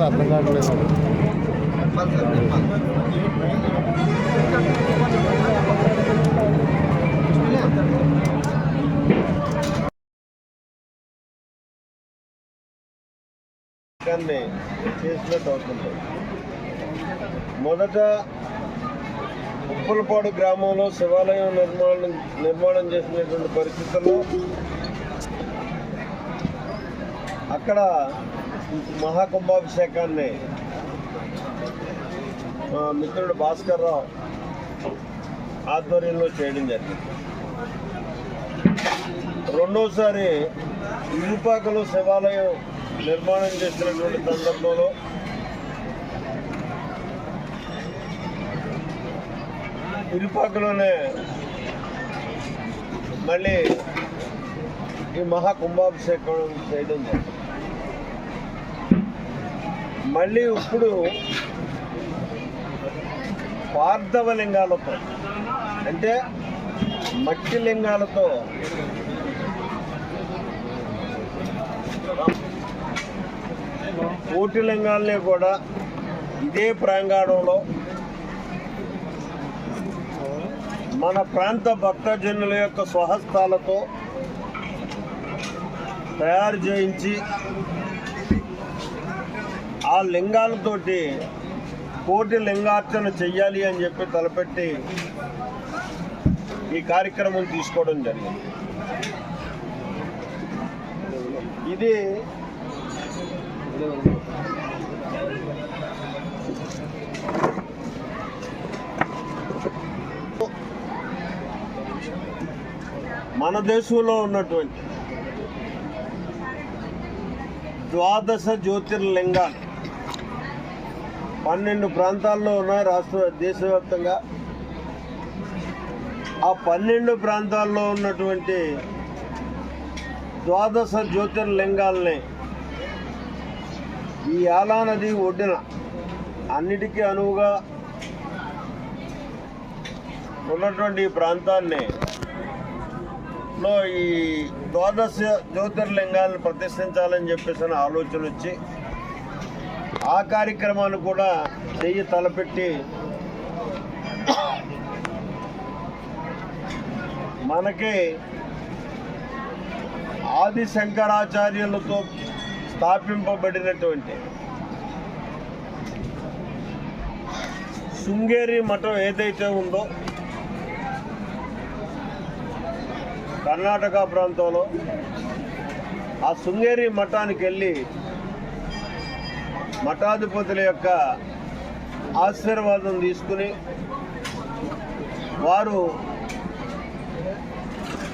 తప్ప అర్థం కావట్లేదు. చేసినట్టు అవుతుంది మొదట ఉప్పులపాడు గ్రామంలో శివాలయం నిర్మాణం నిర్మాణం చేసినటువంటి పరిస్థితుల్లో అక్కడ మహాకుంభాభిషేకాన్ని మా మిత్రుడు భాస్కర్ రావు ఆధ్వర్యంలో చేయడం జరిగింది. రెండోసారి ఇరుపాకలో శివాలయం నిర్మాణం చేసినటువంటి సందర్భంలో ఇరుపాకలోనే మళ్ళీ ఈ మహాకుంభాభిషేకం చేయడం జరిగింది. మళ్ళీ ఇప్పుడు పార్థవ లింగాలతో అంటే మట్టి లింగాలతో కోటి లింగాల్ని కూడా ఇదే ప్రాంగణంలో మన ప్రాంత భక్తజనుల యొక్క స్వహస్తాలతో తయారు చేయించి ఆ లింగాలతోటి కోటి లింగార్చన చెయ్యాలి అని చెప్పి తలపెట్టి ఈ కార్యక్రమం తీసుకోవడం జరిగింది. ఇది మన దేశంలో ఉన్నటువంటి ద్వాదశ జ్యోతిర్లింగాలు పన్నెండు ప్రాంతాల్లో ఉన్నాయి రాష్ట్ర దేశవ్యాప్తంగా. ఆ పన్నెండు ప్రాంతాల్లో ఉన్నటువంటి ద్వాదశ జ్యోతిర్లింగాల్ని ఈ యాలా నది ఒడ్డున అన్నిటికీ అనువుగా ఉన్నటువంటి ఈ ప్రాంతాన్ని లో ఈ ద్వాదశ జ్యోతిర్లింగాలను ప్రతిష్ఠించాలని చెప్పేసి ఆలోచన వచ్చి ఆ కార్యక్రమాన్ని కూడా చెయ్యి తలపెట్టి మనకి ఆది శంకరాచార్యులతో స్థాపింపబడినటువంటి శృంగేరి మఠం ఏదైతే ఉందో కర్ణాటక ప్రాంతంలో ఆ శృంగేరి మఠానికి వెళ్ళి మఠాధిపతుల యొక్క ఆశీర్వాదం తీసుకుని వారు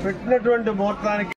పెట్టినటువంటి ముహూర్తానికి